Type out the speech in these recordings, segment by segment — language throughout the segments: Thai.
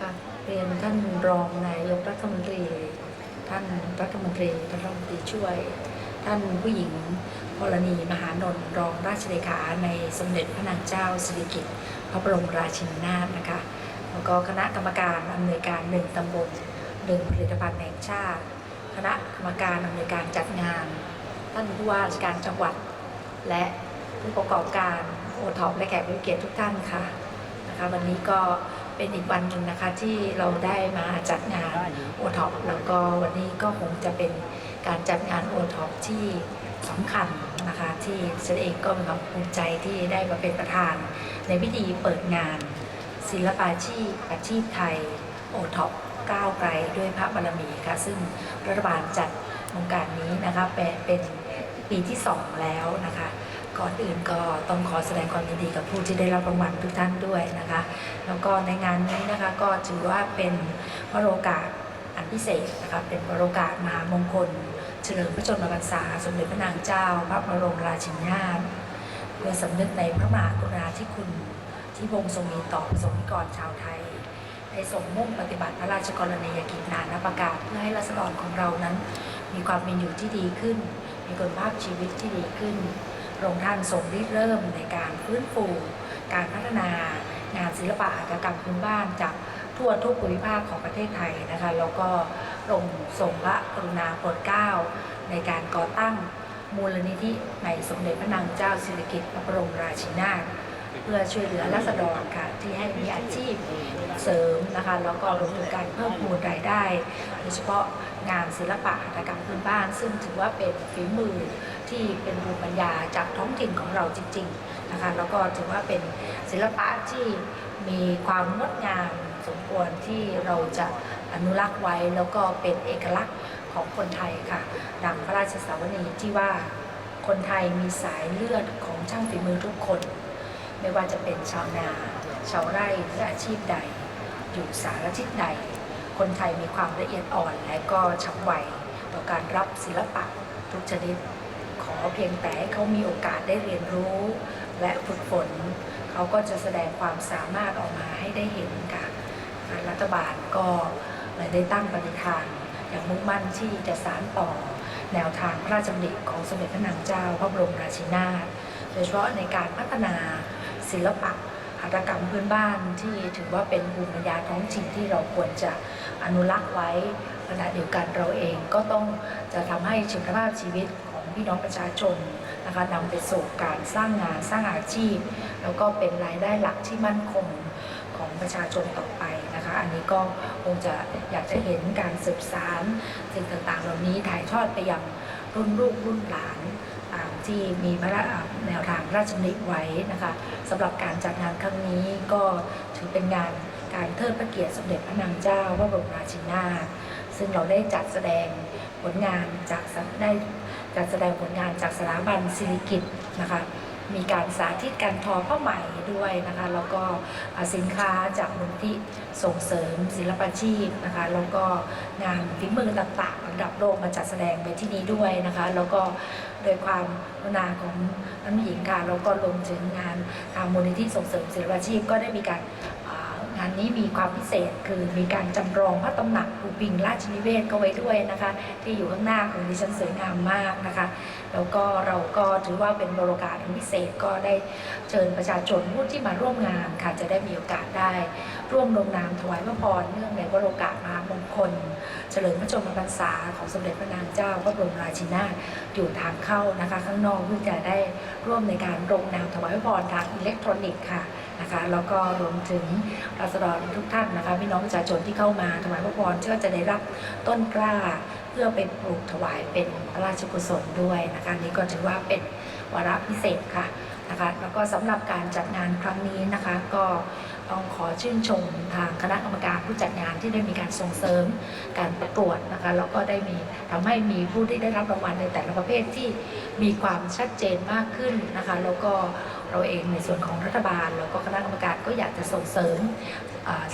ค่ะเรียนท่านรองนายกรัฐมนตรี ท่านรัฐมนตรีท่านรัฐมนตรีช่วย ท่านผู้หญิงพลนีมหานนท์รองราชเลขาในสมเด็จพระนางเจ้าสิริกิติ์พระบรมราชินีนาถนะคะ แล้วก็คณะกรรมการอำนวยการหนึ่งตำบลหนึ่งผลิตภัณฑ์แห่งชาติ คณะกรรมการอำนวยการจัดงาน ท่านผู้ว่าราชการจังหวัด และผู้ประกอบการโอท็อปและแขกผู้เกียรติทุกท่านค่ะนะคะ วันนี้ก็ เป็นอีกวันหนึ่งนะคะที่เราได้มาจัดงานโอท็อปแล้วก็วันนี้ก็คงจะเป็นการจัดงานโอท็อปที่สำคัญนะคะที่ฉันเองก็มีความภูมิใจที่ได้มาเป็นประธาน ในพิธีเปิดงาน ศิลปาชีพอาชีพไทยโอท็อปก้าวไกลด้วยพระบารมีค่ะซึ่งรัฐบาลจัดโครงการนี้นะคะเป็นเป็นปีที่ 2 แล้วนะคะ ก่อนอื่นก็ต้องขอแสดงความยินดีกับผู้ที่ได้รับรางวัลทุกท่านด้วยนะคะ แล้วก็ในงานนี้นะคะก็ถือว่าเป็นวโรกาสอันพิเศษนะคะเป็นวโรกาสมหามงคล เฉลิมพระชนมพรรษาสมเด็จพระนางเจ้า พระบรมราชินีนาถเพื่อสำนึกในพระมหากรุณาธิคุณที่พงทรงมีต่อประสงค์นิกรชาวไทยได้ทรงมุ่งปฏิบัติพระราชกรณียกิจนานาประการเพื่อให้รัษฎรของเรานั้น มีความเป็นอยู่ที่ดีขึ้น มีคุณภาพชีวิตที่ดีขึ้น พระองค์ท่านทรงริเริ่มในการฟื้นฟู การพัฒนางานศิลปะหัตกรรมพื้นบ้านจากทั่วทุกภูมิภาคของประเทศไทยนะคะแล้วก็พระองค์ทรงพระกรุณาโปรดเกล้าในการก่อตั้งมูลนิธิในสมเด็จพระนางเจ้าสิริกิติ์พระบรมราชินีนาถเพื่อช่วยเหลือรัษฎรค่ะที่ให้มีอาชีพเสริมนะคะแล้วก็รวมถึงการเพิ่มพูนรายได้โดยเฉพาะ งานศิลปะหัตถกรรมพื้นบ้าน ซึ่งถือว่าเป็นฝีมือที่เป็นภูมิปัญญาจากท้องถิ่นของเราจริงๆนะคะแล้วก็ถือว่าเป็นศิลปะที่มีความงดงามสมควรที่เราจะอนุรักษ์ไว้แล้วก็เป็นเอกลักษณ์ของคนไทยค่ะ ดังพระราชสาวนีที่ว่าคนไทยมีสายเลือดของช่างฝีมือทุกคน ไม่ว่าจะเป็นชาวนา ชาวไร่หรืออาชีพใด อยู่สารทิศใด คนไทยมีความละเอียดอ่อน และก็ฉับไวต่อการรับศิลปะทุกชนิด ขอเพียงแต่ให้เขามีโอกาสได้เรียนรู้และฝึกฝน เขาก็จะแสดงความสามารถออกมาให้ได้เห็นค่ะทางรัฐบาลก็เลยได้ตั้งปณิธานอย่างมุ่งมั่นที่จะสานต่อแนวทางพระราชดำริของสมเด็จพระนางเจ้าพระบรมราชินีนาถโดยเฉพาะในการพัฒนาศิลปะ ตกรรมพื้นบ้านที่ถือว่าเป็นภูมิปัญญาท้องถิ่นที่เราควรจะอนุรักษ์ไว้ขณะเดียวกันเราเองก็ต้องจะทำให้ชีวิตภาพชีวิตของพี่น้องประชาชนนะคะนำไปสู่การสร้างงานสร้างอาชีพ แล้วก็เป็นรายได้หลักที่มั่นคงของประชาชนต่อไปนะคะอันนี้ก็คงจะอยากจะเห็นการสืบสารสิ่งต่างๆ เหล่านี้ถ่ายทอดไปยังรุ่นลูกรุ่นหลาน ที่มีพระราแนวทางราชนิไว้นะคะสำหรับการจัดงานครั้งนี้ก็ถือเป็นงานการเทิดพระเกียรติสมเด็จพระนางเจ้าพระบรมราชินีนาถซึ่งเราได้จัดแสดงผลงานจากได้จัดแสดงผลงานจากสถาบันศิริกิตนะคะ มีการสาธิตการทอผ้าไหมด้วยนะคะแล้วก็สินค้าจากมูลที่ส่งเสริมศิลปาชีพนะคะแล้วก็งานฝีมือต่างๆระดับโลกมาจัดแสดงไปที่นี้ด้วยนะคะแล้วก็โดยความกรุณาของท่านผู้หญิงค่ะแล้วก็รวมถึงงานทางมูลนิธิส่งเสริมศิลปาชีพก็ได้มีการ งานนี้มีความพิเศษคือมีการจำลองพระตำหนักภูปิงราชนิเวศก็ไว้ด้วยนะคะ ที่อยู่ข้างหน้าของดิฉันสวยงามมากนะคะ แล้วก็เราก็ถือว่าเป็นบรกาสอันพิเศษก็ได้เชิญประชาชนผู้ที่มาร่วมงานค่ะจะได้มีโอกาสได้ ร่วมลงนามถวายพระพรเนื่องในวโรกาสมามงคล เฉลิมพระชนมพรรษาของสมเด็จพระนางเจ้าพระบรมราชินีนาถอยู่ทางเข้านะคะ ข้างนอกเพื่อจะได้ร่วมในการลงนามถวายพระพรทางอิเล็กทรอนิกส์ค่ะ นะคะแล้วก็รวมถึงราษฎรทุกท่านนะคะพี่น้องประชาชนที่เข้ามาถวายพระพรก็จะได้รับต้นกล้า เพื่อเป็นปลูกถวายเป็นพระราชกุศลด้วยนะคะนี้ก็ถือว่าเป็นวาระพิเศษค่ะนะคะแล้วก็สำหรับการจัดงานครั้งนี้นะคะก็ ต้องขอชื่นชมทางคณะกรรมการผู้จัดงานที่ได้มีการส่งเสริมการประกวดนะคะแล้วก็ได้มีทำให้มีผู้ที่ได้รับรางวัลในแต่ละประเภทที่มีความชัดเจนมากขึ้นนะคะแล้วก็เราเองในส่วนของรัฐบาล แล้วก็คณะกรรมการก็อยากจะส่งเสริม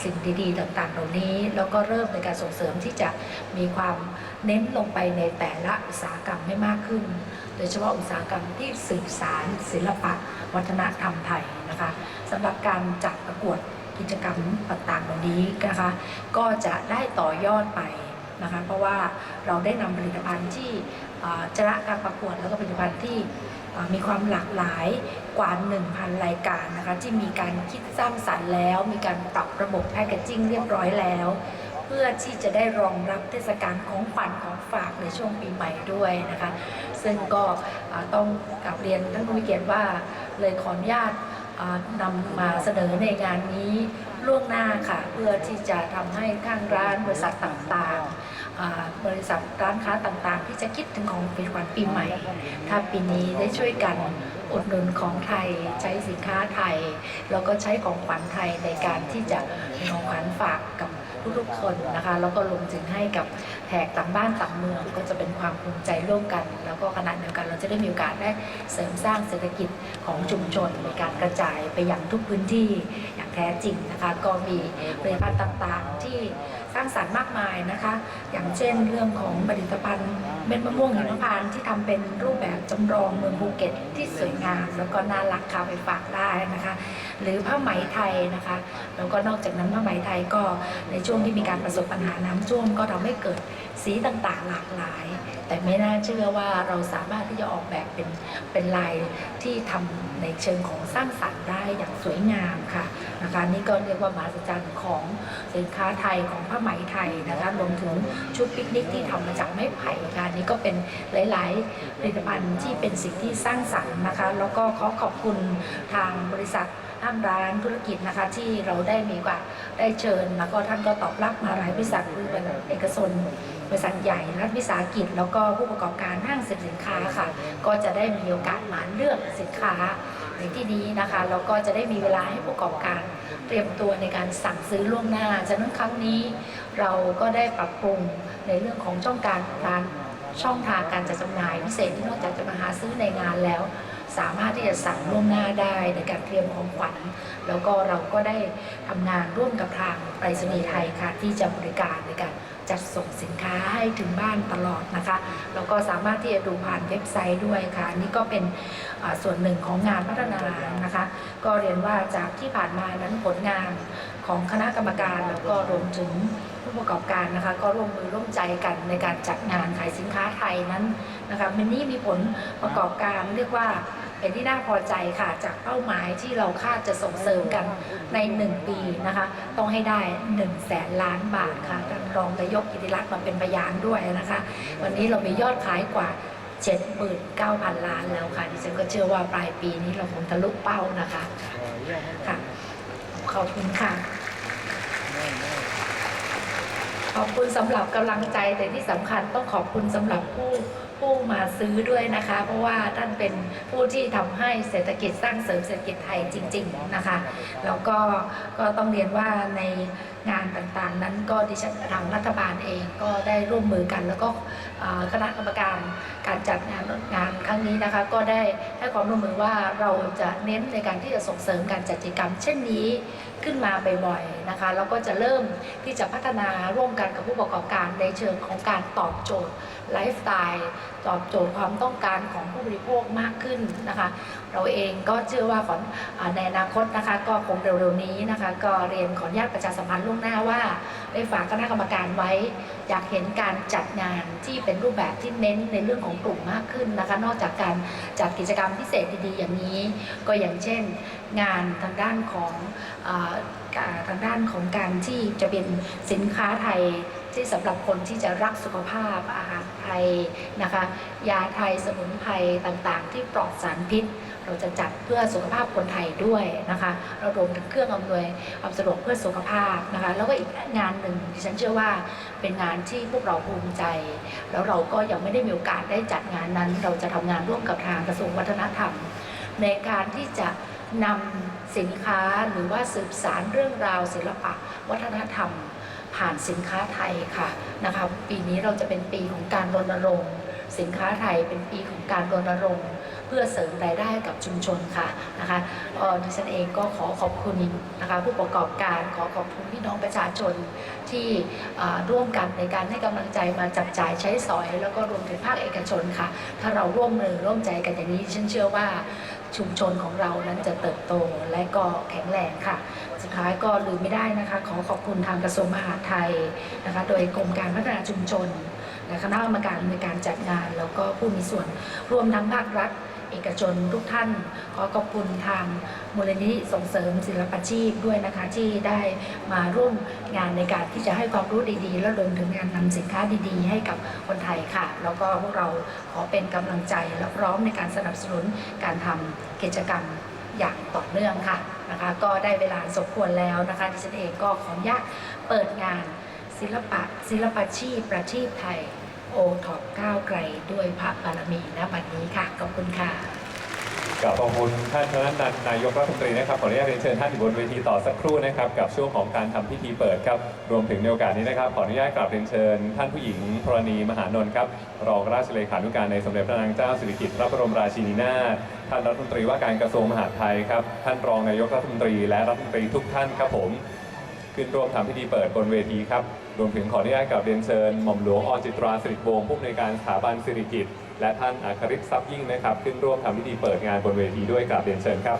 สิ่งดีๆ ต่างๆ เหล่านี้ แล้วก็เริ่มในการส่งเสริมที่จะมีความ เน้นลงไปในแต่ละอุตสาหกรรมให้มากขึ้น โดยเฉพาะอุตสาหกรรมที่สื่อสาร ศิลปะ วัฒนธรรมไทยนะคะสำหรับการจัดประกวดกิจกรรมต่างๆเหล่านี้นะคะก็จะได้ต่อยอดไปนะคะเพราะว่าเราได้นำผลิตภัณฑ์ที่ชนะการประกวดแล้วก็ผลิตภัณฑ์ที่มีความหลากหลายกว่า 1,000 รายการนะคะที่มีการคิดสร้างสรรค์แล้ว มีการปรับระบบแพคเกจจิ้งเรียบร้อยแล้ว เพื่อที่จะได้รองรับเทศกาลของขวัญของฝากในช่วงปีใหม่ด้วยนะคะ ซึ่งก็ต้องกลับเรียนท่านผู้มีเกียรติว่าเลยขออนุญาตนำมาเสนอในงานนี้ล่วงหน้าค่ะ เพื่อที่จะทำให้ข้างร้านบริษัทต่างๆ บริษัทร้านค้าต่างๆ ที่จะคิดถึงของเปีขวัญปีใหม่ ถ้าปีนี้ได้ช่วยกัน อุดหนุนของไทยใช้สินค้าไทย แล้วก็ใช้ของขวัญไทยในการที่จะของขวัญฝากกับทุกๆคนนะคะ แล้วก็รวมถึงให้กับแขกต่างบ้านต่างเมืองก็จะเป็นความภูมิใจร่วมกัน แล้วก็ขณะเดียวกันเราจะได้มีโอกาสได้เสริมสร้างเศรษฐกิจของชุมชนในการกระจายไปยังทุกพื้นที่อย่างแท้จริงนะคะ ก็มีผลิตภัณฑ์ต่างๆที่ สร้างสรรค์มากมายนะคะ อย่างเช่นเรื่องของผลิตภัณฑ์เม็ดมะม่วงหิมพานต์ที่ทำเป็นรูปแบบจำลองเมืองภูเก็ตที่สวยงามแล้วก็น่ารักค่ะไปฝากได้นะคะ หรือผ้าไหมไทยนะคะ แล้วก็นอกจากนั้นผ้าไหมไทยก็ในช่วงที่มีการประสบปัญหาน้ำท่วมก็ทำให้เกิดสีต่างๆหลากหลาย แต่ไม่น่าเชื่อว่าเราสามารถที่จะออกแบบเป็นเป็นลายที่ทำในเชิงของสร้างสรรค์ได้อย่างสวยงามค่ะ นะคะนี่ก็เรียกว่ามหัศจรรย์ของสินค้าไทยของผ้าไหมไทยนะคะรวมถึงชุดปิกนิกที่ทำมาจากไม้ไผ่ค่ะนี่ก็เป็นหลาย ๆ ผลิตภัณฑ์ที่เป็นสิ่งที่สร้างสรรค์นะคะ แล้วก็ขอขอบคุณทางบริษัทห้างร้านธุรกิจนะคะที่เราได้มีโอกาสได้เชิญ แล้วก็ท่านก็ตอบรับมาหลายบริษัทคือบริษัทเอกชน บริษัทใหญ่รัฐวิสาหกิจ แล้วก็ผู้ประกอบการห้างสรรพสินค้าค่ะ ก็จะได้มีโอกาสมาเลือกสินค้าในที่นี้นะคะแล้วก็จะได้มีเวลาให้ผู้ประกอบการเตรียมตัวในการสั่งซื้อล่วงหน้าฉะนั้นครั้งนี้เราก็ได้ปรับปรุงในเรื่องของช่องการการช่องทางการจัดจำหน่ายพิเศษที่นอกจากจะมาหาซื้อในงานแล้ว สามารถที่จะสั่งล่วงหน้าได้ในการเตรียมของขวัญแล้วก็เราก็ได้ทำงานร่วมกับทางไปรษณีย์ไทยค่ะที่จะบริการในการจัดส่งสินค้าให้ถึงบ้านตลอดนะคะ แล้วก็สามารถที่จะดูผ่านเว็บไซต์ด้วยค่ะ นี่ก็เป็นส่วนหนึ่งของงานพัฒนานะคะ ก็เรียนว่าจากที่ผ่านมานั้นผลงานของคณะกรรมการแล้วก็รวมถึงผู้ประกอบการนะคะ ก็ร่วมมือร่วมใจกันในการจัดงานขายสินค้าไทยนั้นนะคะมันนี่มีผลประกอบการเรียกว่า เป็นที่น่าพอใจค่ะ จากเป้าหมายที่เราคาดจะส่งเสริมกันใน 1 ปีนะคะ ต้องให้ได้1แสนล้านบาทค่ะท่านรองนายกกิติรัตน์มาเป็นพยานด้วยนะคะ วันนี้เรามียอดขายกว่า 79,000 ล้านแล้วค่ะดิฉันก็เชื่อว่าปลายปีนี้เราคงทะลุเป้านะคะค่ะขอบคุณค่ะ ขอบคุณสำหรับกำลังใจแต่ที่สำคัญต้องขอบคุณสำหรับผู้ผู้มาซื้อด้วยนะคะ เพราะว่าท่านเป็นผู้ที่ทำให้เศรษฐกิจสร้างเสริมเศรษฐกิจไทยจริง ๆนะคะ แล้วก็ก็ต้องเรียนว่าในงานต่างๆ นั้นก็ดิฉันทางรัฐบาลเองก็ได้ร่วมมือกัน แล้วก็คณะกรรมการการจัดงานงานครั้งนี้นะคะ ก็ได้ให้ความร่วมมือว่าเราจะเน้นในการที่จะส่งเสริมการจัดกิจกรรม เช่นนี้ ขึ้นมาบ่อยๆนะคะแล้วก็จะเริ่มที่จะพัฒนาร่วมกันกับผู้ประกอบการในเชิงของการตอบโจทย์ไลฟ์สไตล์ตอบโจทย์ความต้องการของผู้บริโภคมากขึ้นนะคะ เราเองก็เชื่อว่าขอนในอนาคตนะคะ ก็คงเร็วๆนี้นะคะ ก็เรียนขออนุญาตประชาสัมพันธ์ล่วงหน้าว่าได้ฝากคณะกรรมการไว้ อยากเห็นการจัดงานที่เป็นรูปแบบที่เน้นในเรื่องของกลุ่มมากขึ้นนะคะ นอกจากการจัดกิจกรรมพิเศษดีๆอย่างนี้ ก็อย่างเช่น งานทางด้านของอทางด้านของการที่จะเป็นสินค้าไทยที่สำหรับคนที่จะรักสุขภาพอาหารไทยนะคะ ยาไทยสมุนไพรต่างๆ ที่ปลอดสารพิษ เราจะจัดเพื่อสุขภาพคนไทยด้วยนะคะเรารวมถึงเครื่องอำนวยความสะดวกเพื่อสุขภาพนะคะแล้วก็อีกงานหนึ่งที่ฉันเชื่อว่าเป็นงานที่พวกเราภูมิใจ แล้วเราก็ยังไม่ได้มีโอกาสได้จัดงานนั้น เราจะทำงานร่วมกับทางกระทรวงวัฒนธรรม ในการที่จะนำสินค้าหรือว่าสืบสารเรื่องราวศิลปะ วัฒนธรรม ผ่านสินค้าไทยค่ะนะคะปีนี้เราจะเป็นปีของการรณรงค์ สินค้าไทยเป็นปีของการรณรงค์เพื่อเสริมรายได้กับชุมชนค่ะนะคะดิฉันเองก็ขอขอบคุณนะคะผู้ประกอบการขอขอบคุณพี่น้องประชาชนที่ร่วมกันในการให้กำลังใจมาจับจ่ายใช้สอย แล้วก็รวมถึงภาคเอกชนค่ะ ถ้าเราร่วมมือร่วมใจกันอย่างนี้ฉันเชื่อว่าชุมชนของเรานั้นจะเติบโตและก็แข็งแรงค่ะ สุดท้ายก็ลืมไม่ได้นะคะ ขอขอบคุณทางกระทรวงมหาดไทยนะคะ โดยกรมการพัฒนาชุมชน คณะกรรมการในการจัดงาน แล้วก็ผู้มีส่วนร่วมทั้งภาครัฐ เอกชนทุกท่าน ขอขอบคุณทางมูลนิธิส่งเสริมศิลปาชีพด้วยนะคะที่ได้มาร่วมงานในการที่จะให้ความรู้ดีๆ และรวมถึงการนำสินค้าดีๆ ให้กับคนไทยค่ะ แล้วก็พวกเราขอเป็นกำลังใจและพร้อมในการสนับสนุนการทำกิจกรรมอย่างต่อเนื่องค่ะนะคะ ก็ได้เวลาสมควรแล้วนะคะดิฉันเองก็ขออนุญาตเปิดงาน ศิลปะศิลปาชีพประทีปไทย โอท็อปก้าวไกลด้วยพระบารมีณบัดนี้ค่ะ ขอบคุณค่ะกับขอบคุณท่านธนนันนายกรัฐมนตรีนะครับขออนุญาตเรียนเชิญท่านอยู่บนเวทีต่อสักครู่นะครับกับช่วงของการทำพิธีเปิดครับรวมถึงในโอกาสนี้นะครับขออนุญาตกราบเรียนเชิญ ท่านผู้หญิงธรณีมหานนท์ครับรองราชเลขานุการในสมเด็จพระนางเจ้าสิริกิติ์พระบรมราชินีนาถท่านรัฐมนตรีว่าการกระทรวงมหาดไทยครับท่านรองนายกรัฐมนตรีและรัฐมนตรีทุกท่านครับผม ขึ้นร่วมทำพิธีเปิดบนเวทีครับ รวมถึงขออนุญาตกราบเรียนเชิญหม่อมหลวงอจิตราสิริวงศ์ผู้อำนวยการสถาบันสิริกิติ์และท่านอาคาริศทรัพย์ยิ่งนะครับ ขึ้นร่วมทำพิธีเปิดงานบนเวทีด้วยกราบเรียนเชิญครับ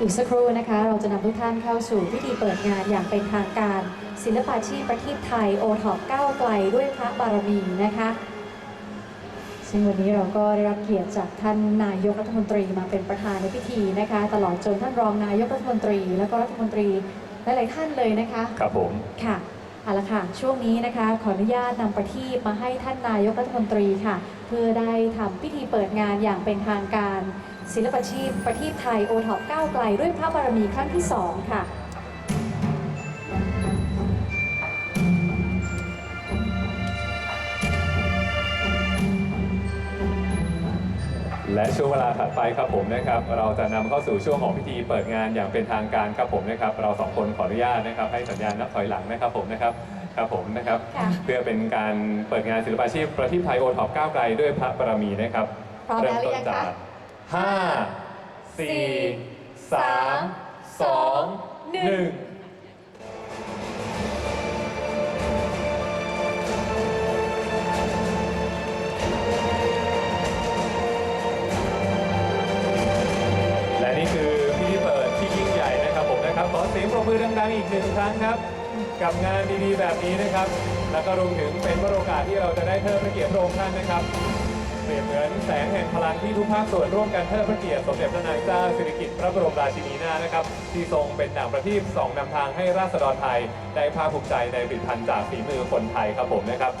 อีกสักครู่นะคะ เราจะนำทุกท่านเข้าสู่พิธีเปิดงานอย่างเป็นทางการ ศิลปาชีพประทีปไทยโอท็อปก้าวไกลด้วยพระบารมีนะคะ ซึ่งวันนี้เราก็ได้รับเกียรติจากท่านนายกรัฐมนตรีมาเป็นประธานในพิธีนะคะ ตลอดจนท่านรองนายกรัฐมนตรี และก็รัฐมนตรีหลาย ๆ ท่านเลยนะคะ ครับผม ค่ะเอาละค่ะ ช่วงนี้นะคะ ขออนุญาตนำประทีปมาให้ท่านนายกรัฐมนตรีค่ะ เพื่อได้ทำพิธีเปิดงานอย่างเป็นทางการ ศิลปาชีพประทีปไทยโอท็อปก้าวไกลด้วยพระบารมีครั้งที่2ค่ะ และช่วงเวลาถัดไปครับผมนะครับเราจะนำเข้าสู่ช่วงของพิธีเปิดงานอย่างเป็นทางการครับผมนะครับเราสองคนขออนุญาตนะครับให้สัญญาณนับถอยหลังนะครับผมนะครับครับผมนะครับค่ะเพื่อเป็นการเปิดงานศิลปาชีพประทีปไทยโอท็อปก้าวไกลด้วยพระบารมีนะครับพร้อมแล้วหรือยังคะห้าสี่สามสองหนึ่ง ดังๆอีกหนึ่งครั้งครับ กับงานดีๆแบบนี้นะครับ แล้วก็รวมถึงเป็นโอกาสที่เราจะได้เทิดพระเกียรติพระองค์ท่านนะครับเปรียบเหมือนแสงแห่งพลังที่ทุกภาคส่วนร่วมกันเทิดพระเกียรติสมเด็จพระนางเจ้าสิริกิติ์พระบรมราชินีนาถนะครับ ที่ทรงเป็นด่างประทีปสองนำทางให้ราษฎรไทย ได้ภาคภูมิใจในผลิตภัณฑ์จากฝีมือคนไทยครับผมนะครับ